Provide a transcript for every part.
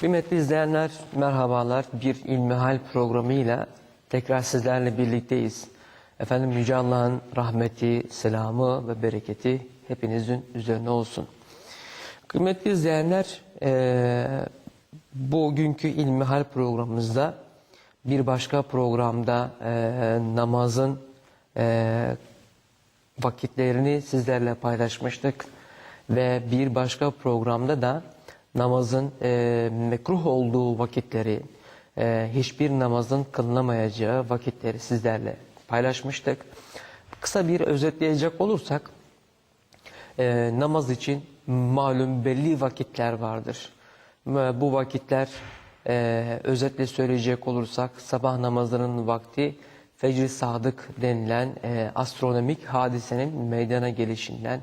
Kıymetli izleyenler, merhabalar. Bir İlmihal programıyla tekrar sizlerle birlikteyiz. Efendim Yüce Allah'ın rahmeti, selamı ve bereketi hepinizin üzerine olsun. Kıymetli izleyenler, eee, bugünkü İlmihal programımızda bir başka programda eee, namazın eee, vakitlerini sizlerle paylaşmıştık ve bir başka programda da namazın e, mekruh olduğu vakitleri, e, hiçbir namazın kılınamayacağı vakitleri sizlerle paylaşmıştık. Kısa bir özetleyecek olursak, e, namaz için malum belli vakitler vardır. Bu vakitler e, özetle söyleyecek olursak sabah namazının vakti fecr-i sadık denilen e, astronomik hadisenin meydana gelişinden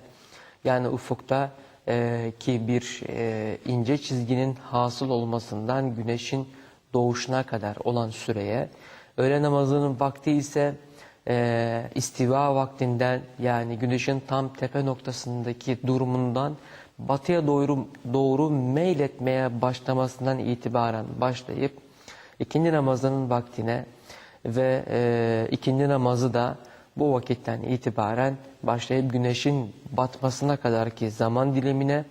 yani ufukta e, ki bir e, ince çizginin hasıl olmasından güneşin doğuşuna kadar olan süreye öğle namazının vakti ise e, istiva vaktinden yani güneşin tam tepe noktasındaki durumundan batıya doğru, doğru meyletmeye başlamasından itibaren başlayıp ikindi namazının vaktine ve e, ikindi namazı da bu vakitten itibaren başlayıp güneşin batmasına kadar ki zaman dilimine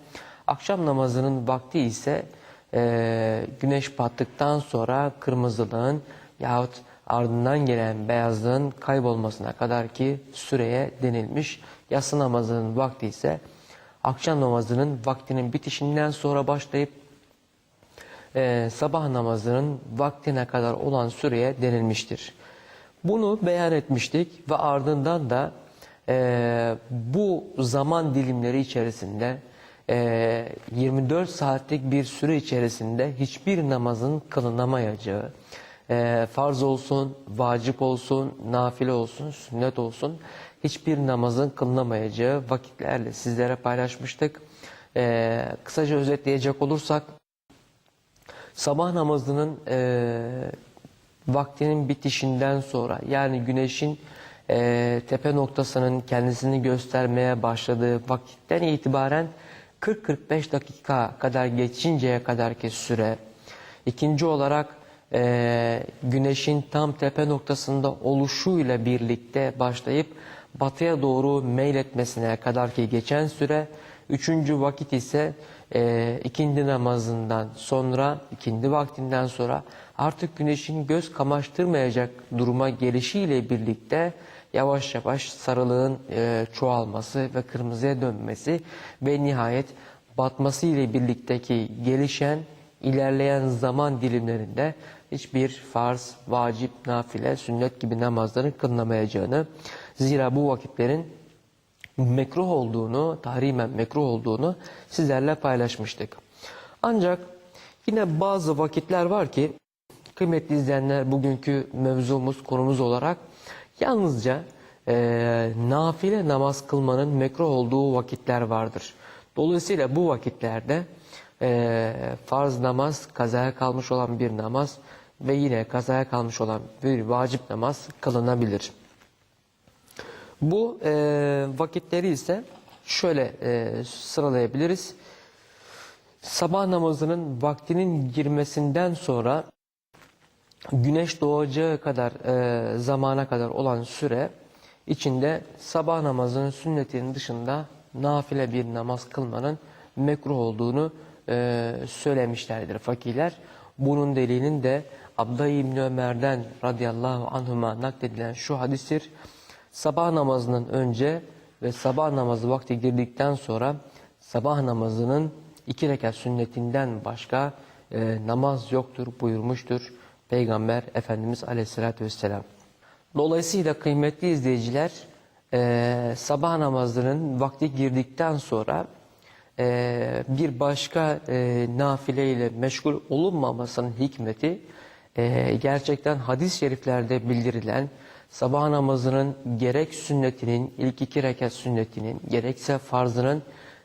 akşam namazının vakti ise e, güneş battıktan sonra kırmızılığın yahut ardından gelen beyazlığın kaybolmasına kadar ki süreye denilmiş. Yatsı namazının vakti ise akşam namazının vaktinin bitişinden sonra başlayıp e, sabah namazının vaktine kadar olan süreye denilmiştir. Bunu beyan etmiştik ve ardından da e, bu zaman dilimleri içerisinde e, 24 saatlik bir süre içerisinde hiçbir namazın kılınamayacağı, e, farz olsun, vacip olsun, nafile olsun, sünnet olsun hiçbir namazın kılınamayacağı vakitlerle sizlere paylaşmıştık. E, kısaca özetleyecek olursak sabah namazının e, vaktinin bitişinden sonra yani güneşin e, tepe noktasının kendisini göstermeye başladığı vakitten itibaren 40-45 dakika kadar geçinceye kadarki süre. İkinci olarak e, güneşin tam tepe noktasında oluşuyla birlikte başlayıp batıya doğru meyletmesine kadar ki geçen süre. Üçüncü vakit ise e, ikindi namazından sonra, ikindi vaktinden sonra artık güneşin göz kamaştırmayacak duruma gelişiyle birlikte yavaş yavaş sarılığın e, çoğalması ve kırmızıya dönmesi ve nihayet batması ile birlikteki gelişen ilerleyen zaman dilimlerinde hiçbir farz, vacip, nafile, sünnet gibi namazların kılınamayacağını zira bu vakitlerin mekruh olduğunu, tahrimen mekruh olduğunu sizlerle paylaşmıştık. Ancak yine bazı vakitler var ki kıymetli izleyenler bugünkü mevzumuz, konumuz olarak yalnızca e, nafile namaz kılmanın mekruh olduğu vakitler vardır. Dolayısıyla bu vakitlerde e, farz namaz, kazaya kalmış olan bir namaz ve yine kazaya kalmış olan bir vacip namaz kılınabilir. Bu e, vakitleri ise şöyle e, sıralayabiliriz. Sabah namazının vaktinin girmesinden sonra güneş doğacağı kadar e, zamana kadar olan süre içinde sabah namazının sünnetinin dışında nafile bir namaz kılmanın mekruh olduğunu e, söylemişlerdir fakirler. Bunun delilinin de Abdullah İbni Ömer'den radıyallahu anhuma nakledilen şu hadistir. Sabah namazının önce ve sabah namazı vakti girdikten sonra sabah namazının iki rekat sünnetinden başka e, namaz yoktur buyurmuştur Peygamber Efendimiz Aleyhisselatü Vesselam. Dolayısıyla kıymetli izleyiciler e, sabah namazının vakti girdikten sonra e, bir başka e, nafile ile meşgul olunmamasının hikmeti e, gerçekten hadis-i şeriflerde bildirilen sabah namazının gerek sünnetinin ilk iki rekat sünnetinin gerekse farzının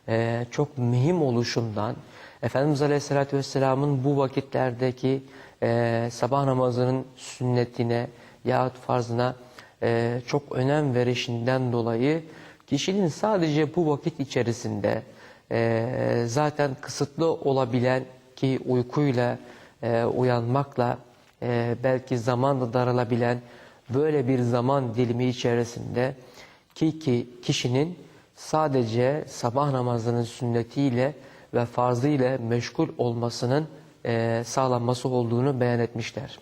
e, çok mühim oluşundan Efendimiz Aleyhisselatü Vesselam'ın bu vakitlerdeki e, sabah namazının sünnetine yahut farzına e, çok önem verişinden dolayı kişinin sadece bu vakit içerisinde e, zaten kısıtlı olabilen ki uykuyla, e, uyanmakla e, belki zamanla daralabilen böyle bir zaman dilimi içerisinde ki, ki kişinin sadece sabah namazının sünnetiyle ve farzıyla meşgul olmasının e, sağlanması olduğunu beyan etmişler.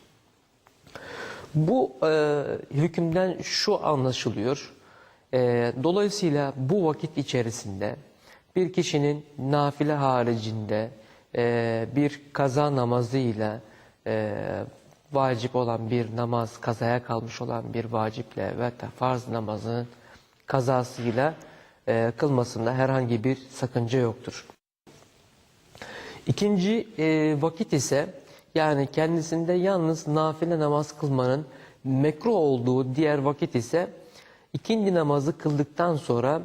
Bu e, hükümden şu anlaşılıyor. E, dolayısıyla bu vakit içerisinde bir kişinin nafile haricinde e, bir kaza namazıyla e, vacip olan bir namaz, kazaya kalmış olan bir vaciple ve farz namazının kazasıyla e, kılmasında herhangi bir sakınca yoktur. İkinci e, vakit ise yani kendisinde yalnız nafile namaz kılmanın mekruh olduğu diğer vakit ise ikindi namazı kıldıktan sonra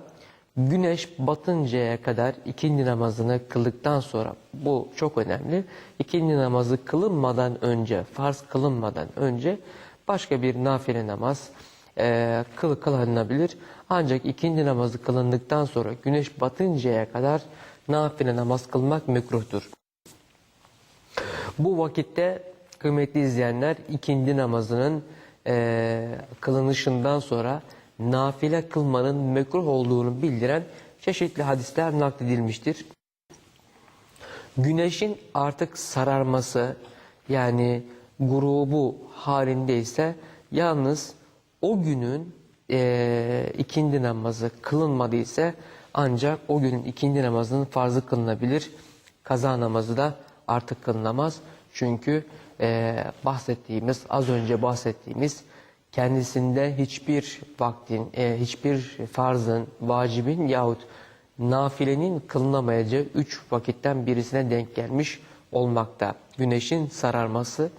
güneş batıncaya kadar ikindi namazını kıldıktan sonra bu çok önemli. İkindi namazı kılınmadan önce, farz kılınmadan önce başka bir nafile namaz e, kıl kılınabilir. Ancak ikindi namazı kılındıktan sonra güneş batıncaya kadar nafile namaz kılmak mekruhtur. Bu vakitte kıymetli izleyenler ikindi namazının e, kılınışından sonra nafile kılmanın mekruh olduğunu bildiren çeşitli hadisler nakledilmiştir. Güneşin artık sararması yani grubu halindeyse yalnız o günün e, ikindi namazı kılınmadıysa ancak o günün ikindi namazının farzı kılınabilir. Kaza namazı da artık kılınamaz. Çünkü e, bahsettiğimiz, az önce bahsettiğimiz kendisinde hiçbir vaktin, e, hiçbir farzın, vacibin yahut nafilenin kılınamayacağı üç vakitten birisine denk gelmiş olmakta. Güneşin sararması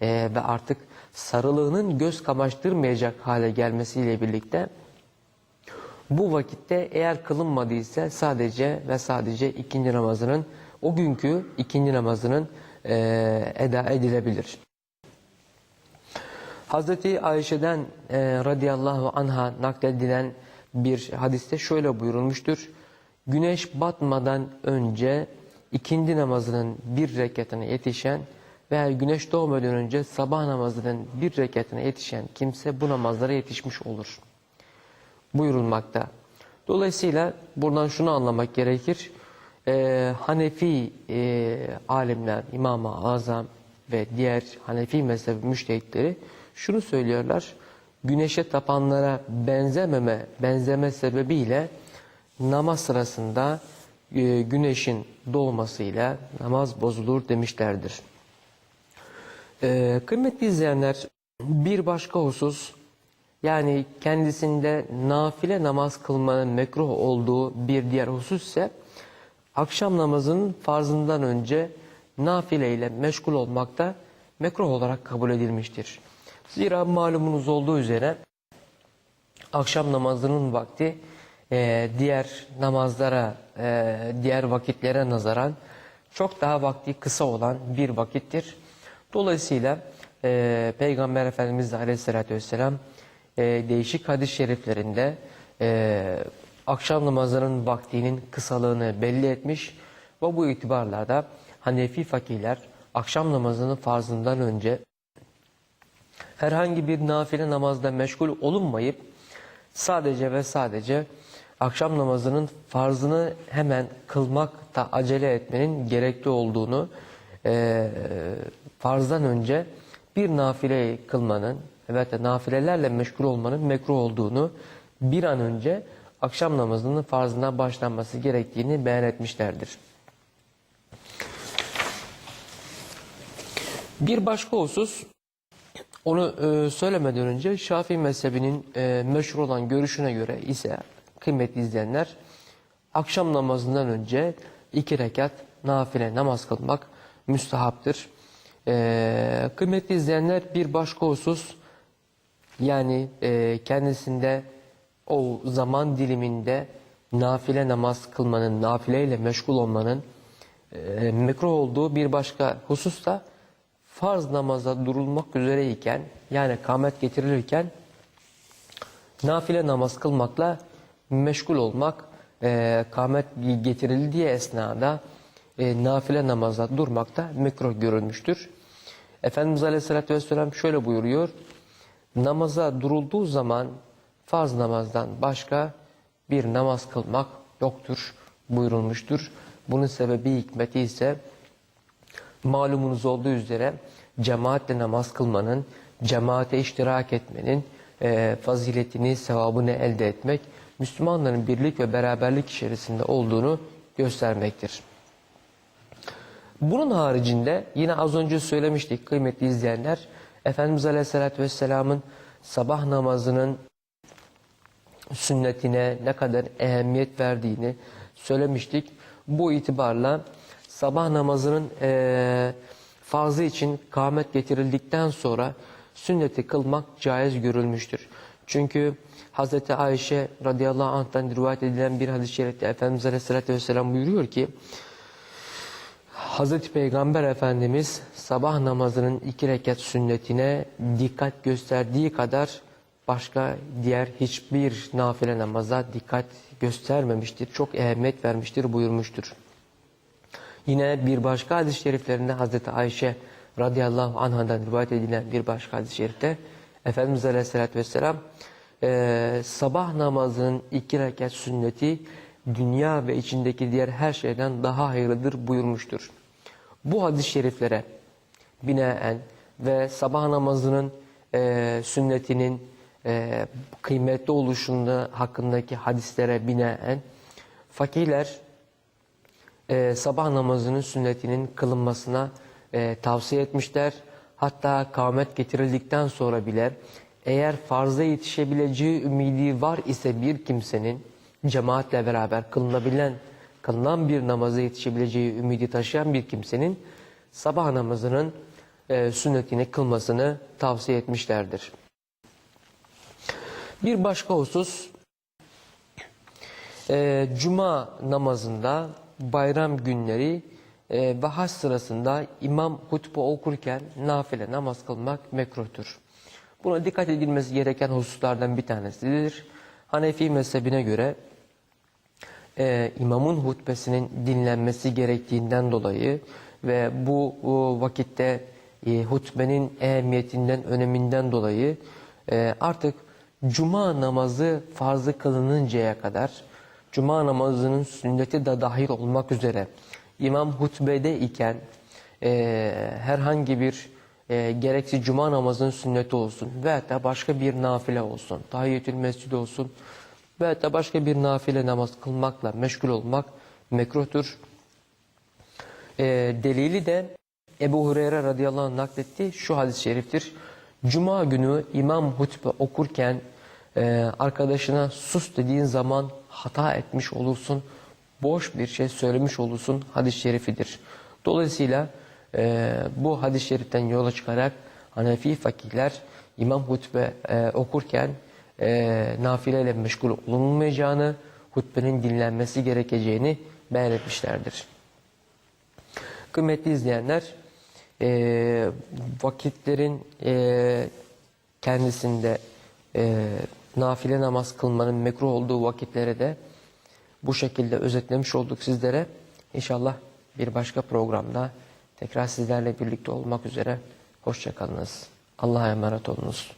e, ve artık sarılığının göz kamaştırmayacak hale gelmesiyle birlikte bu vakitte eğer kılınmadıysa sadece ve sadece ikinci namazının o günkü ikinci namazının e, eda edilebilir. Hazreti Ayşe'den e, radıyallahu anha nakledilen bir hadiste şöyle buyurulmuştur. Güneş batmadan önce ikindi namazının bir rekatına yetişen veya güneş doğmadan önce sabah namazının bir rekatına yetişen kimse bu namazlara yetişmiş olur. Buyurulmakta. Dolayısıyla buradan şunu anlamak gerekir. Ee, Hanefi e, alimler, İmam-ı Azam ve diğer Hanefi mezhebi müştehitleri şunu söylüyorlar. Güneşe tapanlara benzememe, benzeme sebebiyle namaz sırasında e, güneşin doğmasıyla namaz bozulur demişlerdir. E, kıymetli izleyenler bir başka husus yani kendisinde nafile namaz kılmanın mekruh olduğu bir diğer husus ise akşam namazının farzından önce nafile ile meşgul olmakta mekruh olarak kabul edilmiştir. Zira malumunuz olduğu üzere akşam namazının vakti e, diğer namazlara, e, diğer vakitlere nazaran çok daha vakti kısa olan bir vakittir. Dolayısıyla e, Peygamber Efendimiz Aleyhisselatü Vesselam e, değişik hadis-i şeriflerinde e, akşam namazının vaktinin kısalığını belli etmiş ve bu itibarlarda Hanefi fakirler akşam namazının farzından önce herhangi bir nafile namazda meşgul olunmayıp sadece ve sadece akşam namazının farzını hemen kılmakta acele etmenin gerekli olduğunu e, farzdan önce bir nafile kılmanın evet de nafilelerle meşgul olmanın mekruh olduğunu bir an önce akşam namazının farzına başlanması gerektiğini beyan etmişlerdir. Bir başka husus onu e, söylemeden önce Şafii mezhebinin e, meşhur olan görüşüne göre ise kıymetli izleyenler akşam namazından önce iki rekat nafile namaz kılmak müstahaptır. E, kıymetli izleyenler bir başka husus yani e, kendisinde o zaman diliminde nafile namaz kılmanın, nafileyle meşgul olmanın e, mekruh olduğu bir başka husus da farz namaza durulmak üzereyken yani kamet getirilirken nafile namaz kılmakla meşgul olmak e, kamet getirildiği esnada e, nafile namazda durmakta mekruh görülmüştür. Efendimiz Aleyhisselatü Vesselam şöyle buyuruyor. Namaza durulduğu zaman farz namazdan başka bir namaz kılmak yoktur buyurulmuştur. Bunun sebebi hikmeti ise malumunuz olduğu üzere cemaatle namaz kılmanın, cemaate iştirak etmenin e, faziletini, sevabını elde etmek, Müslümanların birlik ve beraberlik içerisinde olduğunu göstermektir. Bunun haricinde yine az önce söylemiştik kıymetli izleyenler, Efendimiz Aleyhisselatü Vesselam'ın sabah namazının sünnetine ne kadar ehemmiyet verdiğini söylemiştik. Bu itibarla sabah namazının eee farzı için kâhmet getirildikten sonra sünneti kılmak caiz görülmüştür. Çünkü Hz. Ayşe radıyallahu anh'tan rivayet edilen bir hadis-i şerifte Efendimiz Aleyhisselatü Vesselam buyuruyor ki Hz. Peygamber Efendimiz sabah namazının iki rekat sünnetine dikkat gösterdiği kadar başka diğer hiçbir nafile namaza dikkat göstermemiştir. Çok ehemmiyet vermiştir buyurmuştur. Yine bir başka hadis-i şeriflerinde Hazreti Ayşe radıyallahu anhadan rivayet edilen bir başka hadis-i şerifte Efendimiz Aleyhisselatü Vesselam e, sabah namazının iki rekat sünneti dünya ve içindeki diğer her şeyden daha hayırlıdır buyurmuştur. Bu hadis-i şeriflere binaen ve sabah namazının e, sünnetinin e, kıymetli oluşunda hakkındaki hadislere binaen fakirler e, sabah namazının sünnetinin kılınmasına e, tavsiye etmişler. Hatta kâhmet getirildikten sonra bile eğer farza yetişebileceği ümidi var ise bir kimsenin cemaatle beraber kılınabilen, kılınan bir namaza yetişebileceği ümidi taşıyan bir kimsenin sabah namazının e, sünnetini kılmasını tavsiye etmişlerdir. Bir başka husus, e, Cuma namazında bayram günleri e, ve haç sırasında imam hutbe okurken nafile namaz kılmak mekruhtur. Buna dikkat edilmesi gereken hususlardan bir tanesidir. Hanefi mezhebine göre e, imamın hutbesinin dinlenmesi gerektiğinden dolayı ve bu, bu vakitte e, hutbenin ehemmiyetinden, öneminden dolayı e, artık cuma namazı farzı kılınıncaya kadar cuma namazının sünneti de dahil olmak üzere imam hutbede iken e, herhangi bir e, gereksiz cuma namazının sünneti olsun veya da başka bir nafile olsun, tahiyyetül mescid olsun veya da başka bir nafile namaz kılmakla meşgul olmak mekruhtur. E, delili de Ebu Hureyre radıyallahu anh nakletti şu hadis-i şeriftir. Cuma günü imam hutbe okurken e, arkadaşına sus dediğin zaman hata etmiş olursun, boş bir şey söylemiş olursun hadis-i şerifidir. Dolayısıyla e, bu hadis-i şeriften yola çıkarak Hanefi fakirler imam hutbe e, okurken e, nafileyle meşgul olunmayacağını, hutbenin dinlenmesi gerekeceğini beyan etmişlerdir. Kıymetli izleyenler, e, vakitlerin e, kendisinde e, nafile namaz kılmanın mekruh olduğu vakitlere de bu şekilde özetlemiş olduk sizlere. İnşallah bir başka programda tekrar sizlerle birlikte olmak üzere. Hoşçakalınız. Allah'a emanet olunuz.